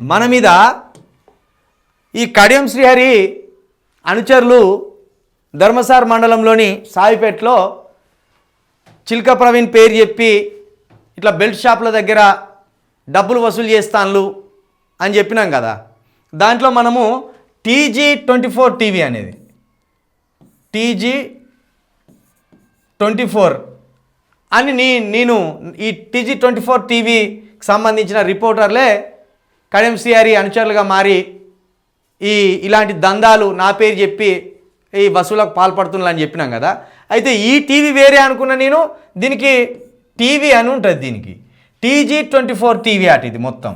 మన మీద ఈ కడియం శ్రీహరి అనుచరులు ధర్మసార్ మండలంలోని సాయిపేటలో చిల్క ప్రవీణ్ పేరు చెప్పి ఇట్లా బెల్ట్ షాపుల దగ్గర డబ్బులు వసూలు చేస్తాన్లు అని చెప్పినాం కదా. దాంట్లో మనము టీజీ ట్వంటీ ఫోర్ టీవీ అనేది. టీజీ ట్వంటీ ఫోర్ అని నీ నేను ఈ టీజీ ట్వంటీ ఫోర్ టీవీకి సంబంధించిన రిపోర్టర్లే కడియం అనుచరులుగా మారి ఈ ఇలాంటి దందాలు నా పేరు చెప్పి ఈ వసూలకు అని చెప్పినాం కదా. అయితే ఈ టీవీ వేరే అనుకున్న నేను దీనికి టీవీ అని ఉంటుంది దీనికి. టీజీ ట్వంటీ ఫోర్ టీవీ అట ఇది మొత్తం.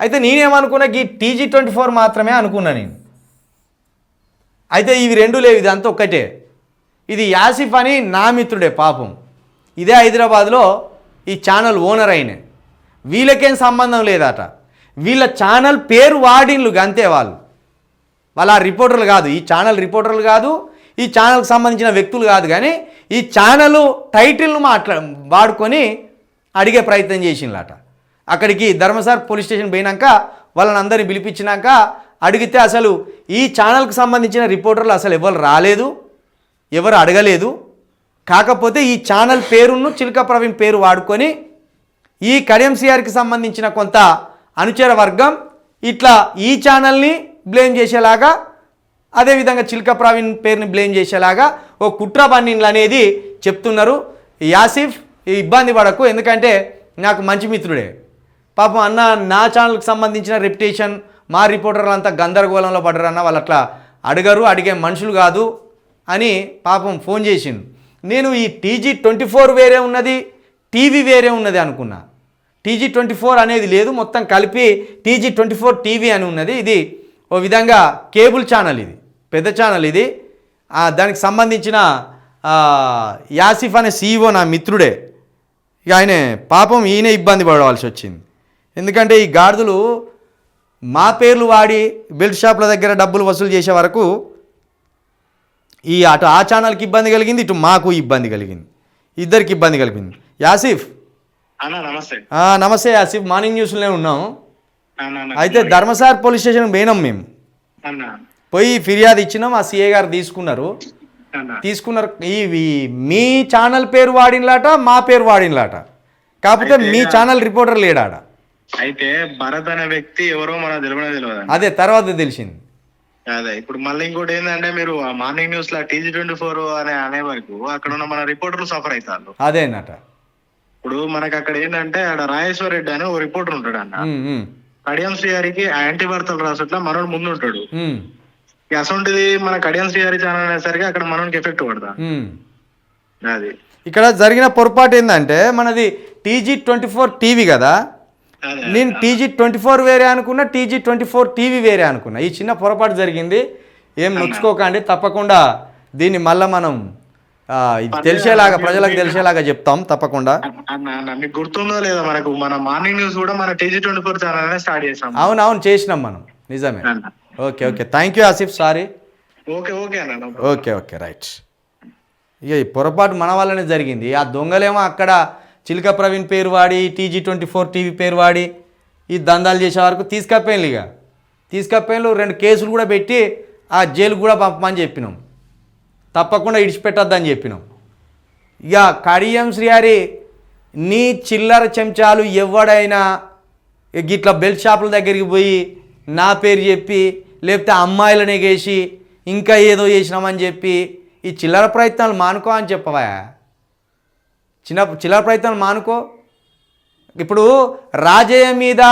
అయితే నేనేమనుకున్నా ఈ టీజీ ట్వంటీ ఫోర్ మాత్రమే అనుకున్నా నేను. అయితే ఇవి రెండు లేవు ఇది అంతా ఒక్కటే. ఇది యాసిఫ్ అని నా మిత్రుడే పాపం. ఇదే హైదరాబాద్లో ఈ ఛానల్ ఓనర్ అయిన. వీళ్ళకేం సంబంధం లేదట. వీళ్ళ ఛానల్ పేరు వాడిన్లు అంతే వాళ్ళు. వాళ్ళ రిపోర్టర్లు కాదు. ఈ ఛానల్ రిపోర్టర్లు కాదు. ఈ ఛానల్కి సంబంధించిన వ్యక్తులు కాదు కానీ ఈ ఛానల్ టైటిల్ను మాట్లా వాడుకొని అడిగే ప్రయత్నం చేసిండ్లట అక్కడికి ధర్మసార్ పోలీస్ స్టేషన్ పోయినాక వాళ్ళని అందరిని పిలిపించినాక అడిగితే అసలు ఈ ఛానల్కి సంబంధించిన రిపోర్టర్లు అసలు ఎవరు రాలేదు ఎవరు అడగలేదు. కాకపోతే ఈ ఛానల్ పేరును చిలుక ప్రవీణ్ పేరు వాడుకొని ఈ కడియం సిఆర్కి సంబంధించిన కొంత అనుచర వర్గం ఇట్లా ఈ ఛానల్ని బ్లేమ్ చేసేలాగా అదేవిధంగా చిల్క ప్రవీణ్ పేరుని బ్లేమ్ చేసేలాగా ఓ కుట్ర బన్నీన్లు అనేది చెప్తున్నారు. యాసిఫ్ ఈ ఇబ్బంది పడకు ఎందుకంటే నాకు మంచి మిత్రుడే. పాపం అన్న నా ఛానల్కి సంబంధించిన రెప్యుటేషన్ మా రిపోర్టర్లు అంతా గందరగోళంలో పడ్డారన్న వాళ్ళు అట్లా అడగరు అడిగే మనుషులు కాదు అని పాపం ఫోన్ చేసిండు. నేను ఈ టీజీ ట్వంటీ ఫోర్ వేరే ఉన్నది టీవీ వేరే ఉన్నది అనుకున్నా. టీజీ ట్వంటీ ఫోర్ అనేది లేదు. మొత్తం కలిపి టీజీ ట్వంటీ ఫోర్ టీవీ అని ఉన్నది. ఇది ఓ విధంగా కేబుల్ ఛానల్ ఇది. పెద్ద ఛానల్ ఇది. దానికి సంబంధించిన యాసిఫ్ అనే సీఈఓ నా మిత్రుడే. ఇక ఆయన పాపం ఈయన ఇబ్బంది పడవలసి వచ్చింది. ఎందుకంటే ఈ గాడిదలు మా పేర్లు వాడి బెల్ట్ షాప్ల దగ్గర డబ్బులు వసూలు చేసే వరకు ఈ అటు ఆ ఛానల్కి ఇబ్బంది కలిగింది ఇటు మాకు ఇబ్బంది కలిగింది. ఇద్దరికి ఇబ్బంది కలిగింది యాసిఫ్ నమస్తే. ఆ, నమస్తే యాసిఫ్ మార్నింగ్ న్యూస్లోనే ఉన్నాం. అన్న అన్న అయితే ధర్మసార్ పోలీస్ స్టేషన్కి పోయినాం మేము. పోయి ఫిర్యాదు ఇచ్చినాం. ఆ సీఏ గారు తీసుకున్నారు. తీసుకున్నారు. ఈ మీ ఛానల్ పేరు వాడినలాట మా పేరు వాడినలాట. కాకపోతే మీ ఛానల్ రిపోర్టర్ లేడాడ? అయితే భరత్ అనే వ్యక్తి ఎవరో మనకు తెలియనే తెలియదు. అదే తర్వాత తెలిసింది. అదే ఇప్పుడు మళ్ళీ ఇంకోటి ఏంటంటే మీరు మార్నింగ్ న్యూస్లో టీజీ ట్వంటీ ఫోర్ అనే అనే వరకు అక్కడ ఉన్న మన రిపోర్టర్లు సఫర్ అవుతారు. అదేనట. ఇప్పుడు మనకి అక్కడ ఏంటంటే ఆడ రాజేశ్వర రెడ్డి అని ఓ రిపోర్టర్ ఉంటాడు అన్న. కడియం శ్రీహారికి యాంటీ వార్తలు రాసట్లా మనోడు ముందు ఉంటాడు అసొంటిది మన కడియం శ్రీహారి ఛానల్ అనేసరికి అక్కడ మనోనికి ఎఫెక్ట్ పడదా. అది. ఇక్కడ జరిగిన పొరపాటు ఏంటంటే మనది టీజీ ట్వంటీ ఫోర్ టీవీ కదా? నేను టీజీ ట్వంటీ ఫోర్ వేరే అనుకున్నా టీజీ ట్వంటీ ఫోర్ టీవీ వేరే అనుకున్నా. ఈ చిన్న పొరపాటు జరిగింది. ఏం నొచ్చుకోకండి తప్పకుండా దీన్ని మళ్ళీ మనం తెలిసేలాగా ప్రజలకు తెలిసేలాగా చెప్తాం తప్పకుండా. మీకు గుర్తుందో లేదా మనకు మన మార్నింగ్ న్యూస్ కూడా మన TG twenty four channel start చేసాం. అవును అవును చేసినాం మనం. నిజమే. Okay okay. Thank you Asif sorry okay okay. Okay okay right ఇక ఈ పొరపాటు మన వల్లనే జరిగింది. ఆ దొంగలేమో అక్కడ చిలుక ప్రవీణ్ పేరు వాడి టీజీ ట్వంటీ ఫోర్ టీవీ పేరు వాడి ఈ దందాలు చేసే వరకు తీసుకపోయాను ఇక తీసుకపోయాను రెండు కేసులు కూడా పెట్టి ఆ జైలుకు కూడా పంపమని చెప్పినాం. తప్పకుండా ఇడిచిపెట్టొద్దని చెప్పినాం. ఇక కడియం శ్రీహరి నీ చిల్లర చెంచాలు ఎవడైనా గిట్ల బెల్ట్ షాపుల దగ్గరికి పోయి నా పేరు చెప్పి లేకపోతే అమ్మాయిలని ఎగేసి ఇంకా ఏదో చేసినామని చెప్పి ఈ చిల్లర ప్రయత్నాలు మానుకో అని చెప్పవా? చిన్న చిల్లర ప్రయత్నాలు మానుకో. ఇప్పుడు రాజయ్య మీద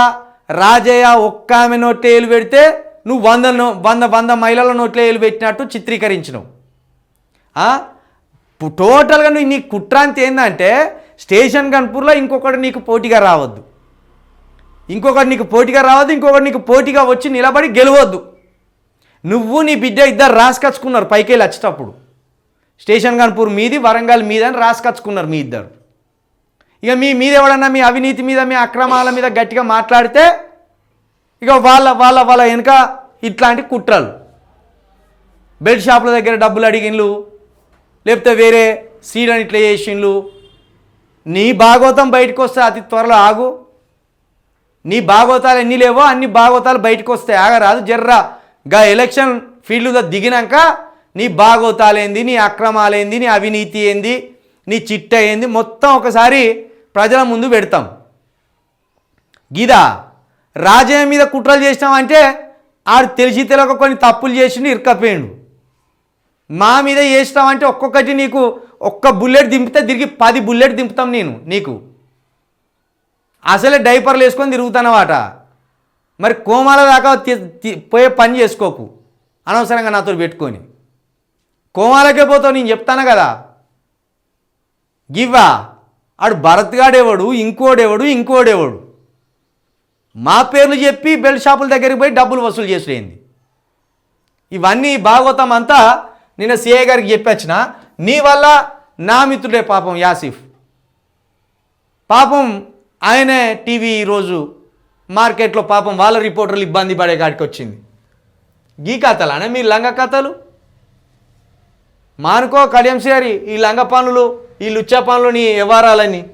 రాజయ్య ఒక్క ఆమె నోట్లో ఏలు పెడితే నువ్వు వంద వంద వంద మహిళల నోట్లో ఏలు పెట్టినట్టు చిత్రీకరించినావు. టోటల్గా నువ్వు నీ కుట్రాంతి ఏంటంటే స్టేషన్ కన్పూర్లో ఇంకొకటి నీకు పోటీగా రావద్దు. ఇంకొకటి నీకు పోటీగా రావద్దు ఇంకొకటి నీకు పోటీగా వచ్చి నిలబడి గెలవద్దు. నువ్వు నీ బిడ్డ ఇద్దరు రాసుకచ్చుకున్నారు పైకి వెళ్ళి వచ్చేటప్పుడు. స్టేషన్ కన్పూర్ మీది వరంగల్ మీద అని రాసుకచ్చుకున్నారు మీ ఇద్దరు. ఇక మీ మీద ఎవడన్నా మీ అవినీతి మీద మీ అక్రమాల మీద గట్టిగా మాట్లాడితే ఇక వాళ్ళ వాళ్ళ వాళ్ళ వెనుక ఇట్లాంటి కుట్రలు. బెడ్ షాపుల దగ్గర డబ్బులు అడిగిన్లు. లేకపోతే వేరే సీడ్ అని ఇట్లా చేసిండ్లు. నీ భాగవతం బయటకు వస్తే అతి త్వరలో ఆగు. నీ భాగవతాలు ఎన్ని లేవో అన్ని భాగవతాలు బయటకు వస్తాయి. ఆగరాదు జర్రా. గా ఎలక్షన్ ఫీల్డ్లో దిగినాక నీ భాగవతాలేంది నీ అక్రమాలేంది నీ అవినీతి ఏంది నీ చిట్ట ఏంది మొత్తం ఒకసారి ప్రజల ముందు పెడతాం. గీదా రాజయ్య మీద కుట్రలు చేసినామంటే ఆడు తెలిసి తెలియక కొన్ని తప్పులు చేసిండు ఇరకపోయిండు మా మీద చేసినామంటే ఒక్కొక్కటి నీకు ఒక్క బుల్లెట్ దింపితే తిరిగి పది బుల్లెట్ దింపుతాం నేను నీకు. అసలే డైపర్లు వేసుకొని తిరుగుతానమాట మరి కోమాల దాకా తి- పోయే పని చేసుకోకు. అనవసరంగా నాతో పెట్టుకొని. కోమాలకే పోతావు నేను చెప్తాను కదా? గివ్వా. ఆడు భరత్గాడేవాడు ఇంకోడేవాడు ఇంకోడేవాడు. మా పేర్లు చెప్పి బెల్ట్ షాపుల దగ్గరికి పోయి డబ్బులు వసూలు చేసేయండి. ఇవన్నీ భాగవతం అంతా నిన్న సిఐ గారికి చెప్పొచ్చిన నీ వల్ల నా మిత్రుడే పాపం యాసిఫ్. పాపం ఆయనే టీవీ ఈరోజు మార్కెట్లో పాపం వాళ్ళ రిపోర్టర్లు ఇబ్బంది పడే కాడికి వచ్చింది. గీ కథలానే మీ లంగ కథలు? మానుకో కడియం ఈ లంగ పనులు ఈ లుచ్చ పనులు నీ వ్యవహారాలని